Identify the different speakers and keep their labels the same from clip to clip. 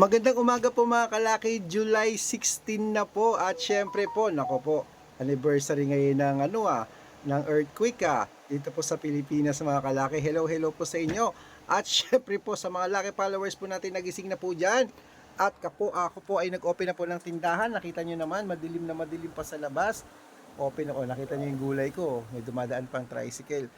Speaker 1: Magandang umaga po mga kalaki, July 16 na po at syempre po, nako po, anniversary ngayon ng ano ah, ng earthquake ah, dito po sa Pilipinas mga kalaki. Hello, hello po sa inyo. At syempre po sa mga laki followers po natin nagising na po dyan. At kapo, ako po ay nag-open na po ng tindahan. Nakita nyo naman, madilim na madilim pa sa labas. Open ako, nakita nyo yung gulay ko. May dumadaan pang tricycle.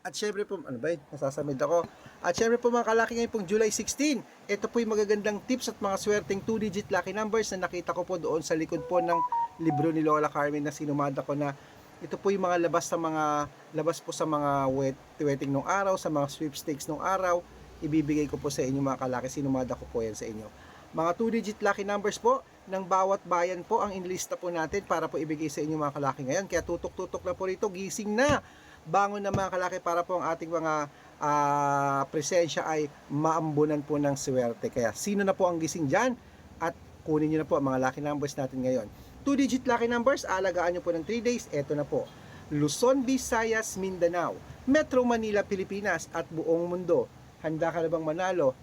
Speaker 1: At syempre po, ano ba yun? Nasasamid ako. At syempre po mga kalaki ngayon pong July 16. Ito po yung magagandang tips at mga swerteng 2-digit lucky numbers na nakita ko po doon sa likod po ng libro ni Lola Carmen na sinumada ko na ito po yung mga labas sa mga labas po sa mga wet, wedding nung araw, sa mga sweepstakes nung araw. Ibibigay ko po sa inyo mga kalaki. Sinumada ko po yan sa inyo. Mga 2-digit lucky numbers po ng bawat bayan po ang inlista po natin para po ibigay sa inyo mga kalaki ngayon. Kaya tutok-tutok na po rito, gising na bangon na mga kalaki para po ang ating mga ah, presensya ay maambunan po ng swerte. Kaya sino na po ang gising dyan at kunin nyo na po ang mga lucky numbers natin ngayon. 2-digit lucky numbers, alagaan nyo po ng 3 days, eto na po. Luzon, Visayas, Mindanao, Metro Manila, Pilipinas at buong mundo. Handa ka na bang manalo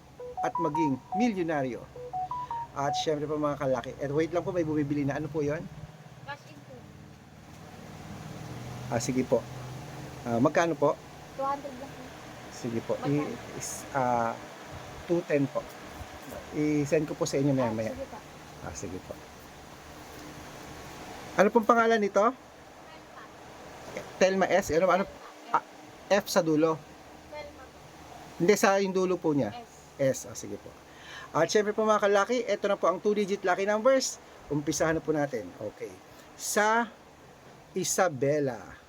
Speaker 1: at maging milyonaryo? At syempre po mga kalaki. At wait lang po, may bumibili na. Ano po yon?
Speaker 2: Cash in po.
Speaker 1: Ah, sige po. Ah, magkano po?
Speaker 2: 200 lang po.
Speaker 1: Sige po. I, is, ah, 210 po. I-send ko po sa inyo maya maya.
Speaker 2: Sige pa.
Speaker 1: Ah, sige po. Ano pong pangalan nito? Telma S? Ano, ano? Ah, F sa dulo.
Speaker 2: Telma po.
Speaker 1: Hindi, sa yung dulo po niya.
Speaker 2: S.
Speaker 1: S. Ah, sige po. At syempre po mga kalaki, ito na po ang 2-digit lucky numbers. Umpisahan na po natin. Okay. Sa Isabela.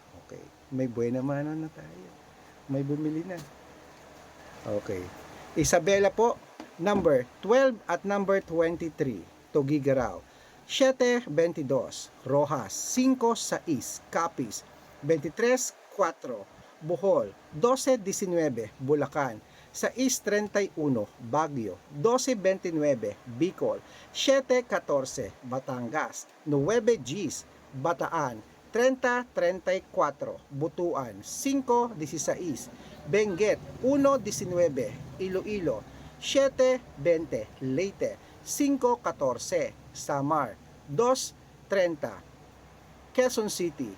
Speaker 1: May buena mano na tayo. May bumili na. Okay. Isabela po, number 12 at number 23, Togigaraw. 7-22, Rojas. 5-6, Capiz. 23-4, Bohol. 12-19, Bulacan. 6-31, Baguio. 12-29, Bicol. 7-14, Batangas. 9-10, Bataan. 30, 34, Butuan, 5, 16, Benguet, 1, 19, Iloilo, 7, 20, Leyte, 5, 14, Samar, 2, 30, Quezon City,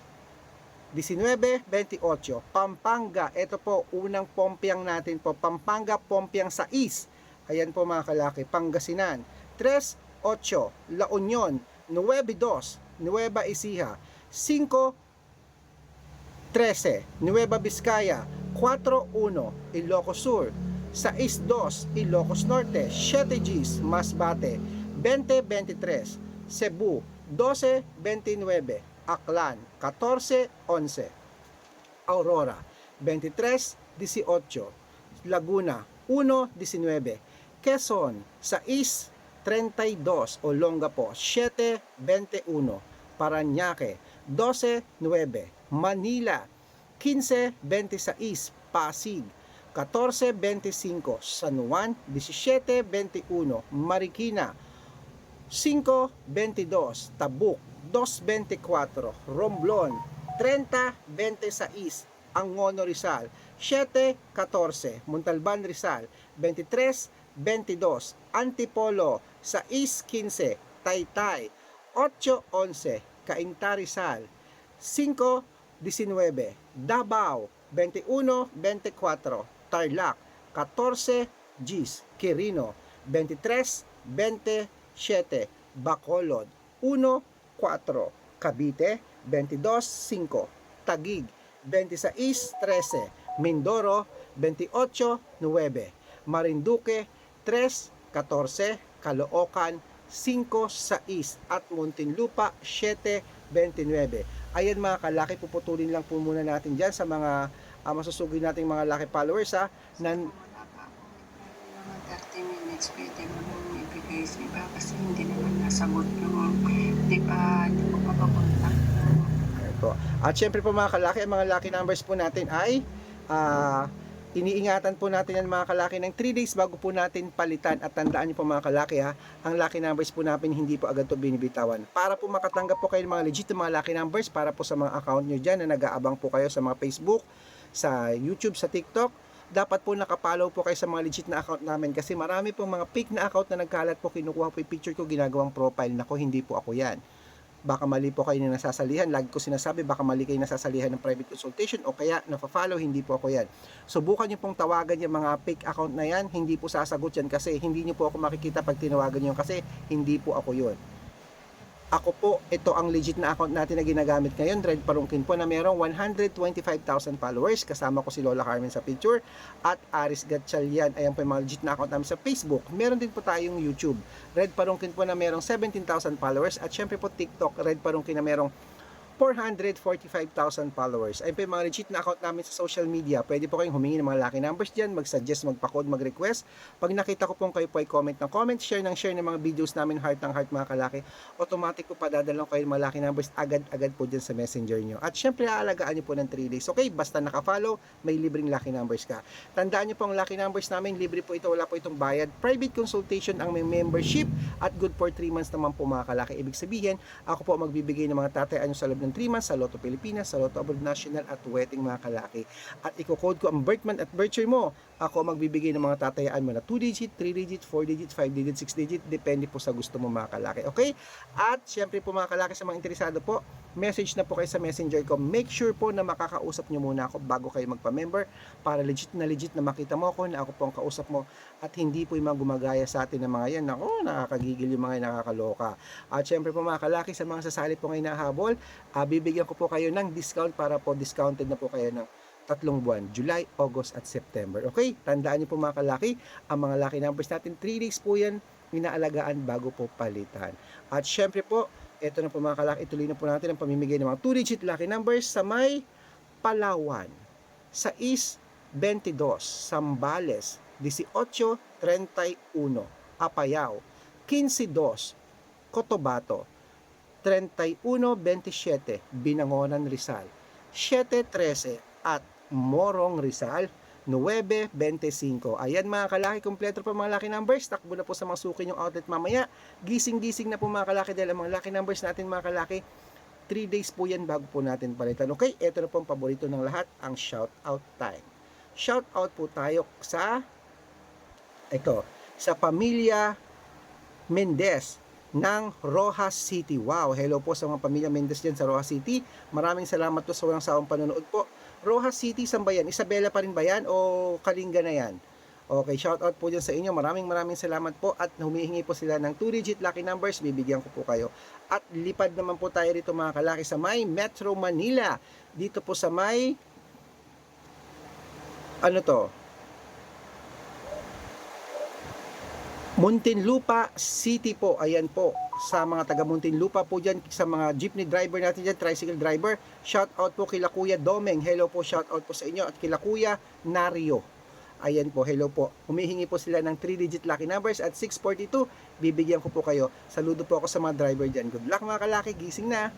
Speaker 1: 19, 28, Pampanga, ito po, unang pompiang natin po, Pampanga, pompiang 6, ayan po mga kalaki, Pangasinan, 3, 8, La Union, 9, 2, Nueva Ecija, 5 13 Nueva Vizcaya 4-1 Ilocos Sur. 6-2 Ilocos Norte 7 Gs Masbate 20-23 Cebu 12-29 Aklan 14-11 Aurora 23-18 Laguna 1-19 Quezon 6-32 Olongapo 7-21 Paranaque 12-9 Manila 15-26 Pasig 14-25 San Juan 17-21 Marikina 5-22 Tabuk 2.24 Romblon 30.26 Angono Rizal 7.14 Montalban Rizal 23.22 Antipolo 6.15 Taytay 8.11 Cainta Rizal 5.19 Davao 21.24 Tarlac 14 Gs Quirino 23.27 Bacolod 1 4, Cavite 22.5, Tagig 26.13, Mindoro 28.9, Marinduque 3.14, Caloocan 5.6 at Muntinlupa 7.29. Ayan mga kalaki, puputulin lang po muna natin dyan sa mga uh, masusugin nating mga laki followers ha. Nan,
Speaker 3: pa ako. Mga 30 minutes, pwede mo nang ibigay sa iba kasi hindi naman nasagot yung di ba, hindi ko pa papunta.
Speaker 1: Ayan po. At syempre po mga kalaki, ang mga lucky numbers po natin ay ah, iniingatan po natin yan mga kalaki ng 3 days bago po natin palitan at tandaan niyo po mga kalaki ha, ang lucky numbers po natin hindi po agad to binibitawan. Para po makatanggap po kayo ng mga legit mga lucky numbers para po sa mga account nyo dyan na nag-aabang po kayo sa mga Facebook, sa YouTube, sa TikTok, dapat po nakapollow po kayo sa mga legit na account namin kasi marami pong mga fake na account na nagkalat po, kinukuha po yung picture ko, ginagawang profile. Nako, hindi po ako yan. Baka mali po kayo na nasasalihan. Lagi ko sinasabi, baka mali kayo nasasalihan ng private consultation o kaya nafa-follow, hindi po ako yan. Subukan nyo pong tawagan yung mga fake account na yan, hindi po sasagot yan kasi hindi nyo po ako makikita pag tinawagan nyo kasi hindi po ako yun. Ako po, ito ang legit na account natin na ginagamit ngayon, Red Parungkin po na merong 125,000 followers. Kasama ko si Lola Carmen sa picture at Aris Gatchalian. Ayan po yung mga legit na account namin sa Facebook. Meron din po tayong YouTube. Red Parungkin po na merong 17,000 followers at syempre po TikTok, Red Parungkin na merong 445,000 followers. Ayun po yung mga legit na account namin sa social media. Pwede po kayong humingi ng mga lucky numbers dyan, mag-suggest, magpa-code, mag-request. Pag nakita ko pong kayo po ay comment ng comment, share ng share ng mga videos namin, heart ng heart mga kalaki, automatic po padadalang kayo ng mga lucky numbers agad-agad po dyan sa messenger nyo. At syempre, aalagaan nyo po ng 3 days. Okay, basta naka-follow, may libreng lucky numbers ka. Tandaan nyo po ang lucky numbers namin, libre po ito, wala po itong bayad. Private consultation ang may membership at good for 3 months naman po mga kalaki. Ibig sabihin, ako po magbibigay ng mga tatay nyo sa ng 3 months sa Lotto Pilipinas, sa Lotto Abroad National at wedding mga kalaki. At i-code ko ang birth month at birth year mo. Ako magbibigay ng mga tatayaan mo na 2 digit, 3 digit, 4 digit, 5 digit, 6 digit, depende po sa gusto mo mga kalaki. Okay? At syempre po mga kalaki sa mga interesado po, message na po kayo sa messenger ko. Make sure po na makakausap nyo muna ako bago kayo magpa-member para legit na legit na makita mo ako na ako po ang kausap mo at hindi po yung mga gumagaya sa atin ng mga yan. Ako, nakakagigil yung mga yan, nakakaloka. At syempre po mga kalaki sa mga sasali po ngayon na habol, ah, bibigyan ko po kayo ng discount para po discounted na po kayo ng tatlong buwan, July, August at September. Okay? Tandaan niyo po mga kalaki, ang mga lucky numbers natin, 3 days po yan inaalagaan bago po palitan. At syempre po, ito na po mga kalaki, ituloy na po natin ang pamimigay ng mga 2-digit lucky numbers sa may Palawan, sa East 22, Sambales, 1831, Apayao, 15-2, Cotabato, 31-27, Binangonan, Rizal, 7-13 at Morong Rizal, 9.25. Ayan mga kalaki, kompleto pa mga lucky numbers. Takbo na po sa mga suki yung outlet mamaya. Gising-gising na po mga kalaki dahil ang mga lucky numbers natin mga kalaki, 3 days po yan bago po natin palitan. Okay, ito na po ang paborito ng lahat, ang shout out time. Shout out po tayo sa ito, sa pamilya Mendez ng Rojas City. Wow, hello po sa mga pamilya Mendez dyan sa Rojas City. Maraming salamat po sa walang sawang panonood po. Rojas City, saan ba yan? Isabela pa rin ba yan o Kalinga na yan? Okay, shout out po dyan sa inyo. Maraming maraming salamat po at humihingi po sila ng 2-digit lucky numbers. Bibigyan ko po kayo. At lipad naman po tayo rito mga kalaki sa may Metro Manila. Dito po sa may ano to? Muntinlupa City po. Ayan po. Sa mga taga Muntinlupa po dyan, sa mga jeepney driver natin dyan, tricycle driver, shout out po kila Kuya Domeng. Hello po, shout out po sa inyo. At kila Kuya Nario. Ayan po, hello po. Humihingi po sila ng 3-digit lucky numbers at 642. Bibigyan ko po kayo. Saludo po ako sa mga driver dyan. Good luck mga kalaki, gising na.